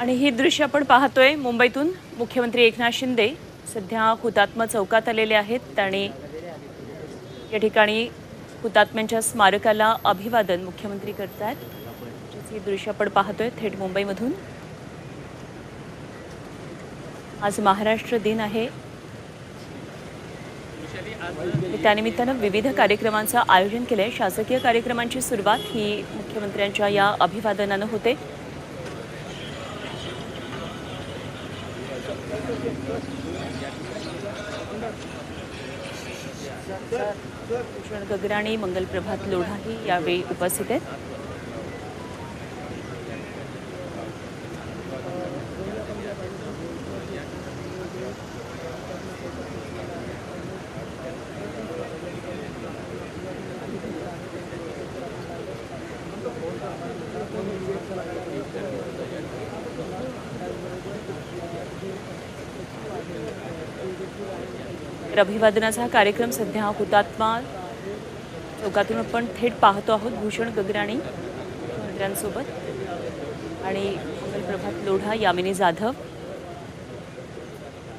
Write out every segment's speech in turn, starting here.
आणि ही दृश्य आपण पाहतोय मुंबईतून मुख्यमंत्री एकनाथ शिंदे सध्या हुतात्मा चौकात आलेले आहेत. आणि या ठिकाणी हुतात्म्यांच्या स्मारकाला अभिवादन मुख्यमंत्री करत आहेत ही दृश्य आपण पाहतोय थेट मुंबईमधून. आज महाराष्ट्र दिन आहे. त्यानिमित्तानं विविध कार्यक्रमांचं आयोजन केलं आहे शासकीय कार्यक्रमांची सुरुवात ही मुख्यमंत्र्यांच्या या अभिवादनानं होते. भूषण गगराणी मंगलप्रभात लोढाही यावेळी उपस्थित आहेत. तर अभिवादनाचा हा कार्यक्रम सध्या हुतात्मा चौकातून आपण थेट पाहतो आहोत भूषण गगराणी मंत्र्यांसोबत. आणि प्रभात लोढा यामिनी जाधव.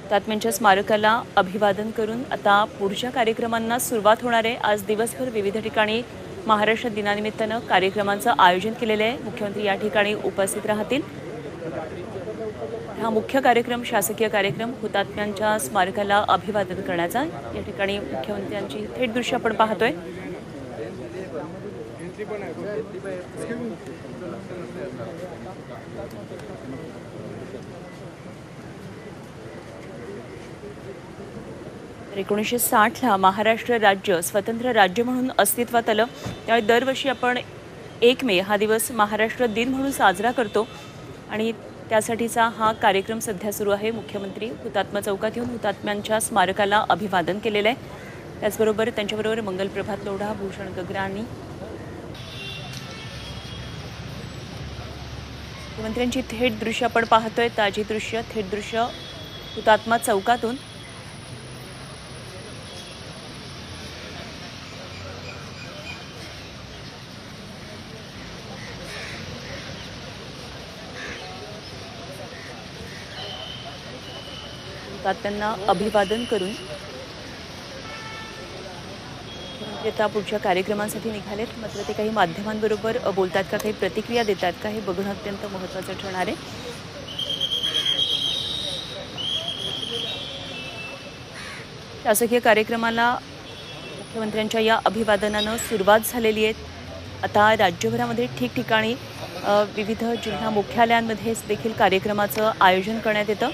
हुतात्म्यांच्या स्मारकाला अभिवादन करून आता पुढच्या कार्यक्रमांना सुरुवात होणार आहे. आज दिवसभर विविध ठिकाणी महाराष्ट्र दिनानिमित्तानं कार्यक्रमांचं आयोजन केलेलं आहे. मुख्यमंत्री या ठिकाणी उपस्थित राहतील. हा मुख्य कार्यक्रम शासकीय कार्यक्रम हुतात्म्यांच्या स्मारकाला अभिवादन करण्याचा. या ठिकाणी मुख्यमंत्र्यांची थेट दृश्य आपण पाहतोय. एकोणीसशे साठला महाराष्ट्र राज्य स्वतंत्र राज्य म्हणून अस्तित्वात आलं. त्यावेळी दरवर्षी आपण एक मे हा दिवस महाराष्ट्र दिन म्हणून साजरा करतो. आणि त्यासाठीचा हा कार्यक्रम सध्या सुरू आहे. मुख्यमंत्री हुतात्मा चौकात येऊन हुतात्म्यांच्या स्मारकाला अभिवादन केलेलं आहे. त्याचबरोबर त्यांच्याबरोबर मंगलप्रभात लोढा भूषण गगराणी. मुख्यमंत्र्यांची थेट दृश्य आपण पाहतोय. ताजी दृश्य थेट दृश्य हुतात्मा चौकातून. त्यांना अभिवादन करून आता पुढच्या कार्यक्रमांसाठी निघालेत. मात्र ते काही माध्यमांबरोबर बोलतात का काही प्रतिक्रिया देतात का हे बघणं अत्यंत महत्त्वाचं ठरणार आहे. शासकीय कार्यक्रमाला मुख्यमंत्र्यांच्या या अभिवादनानं सुरुवात झालेली आहे. आता राज्यभरामध्ये ठिकठिकाणी विविध जिल्हा मुख्यालयांमध्ये देखील कार्यक्रमाचं आयोजन करण्यात येतं.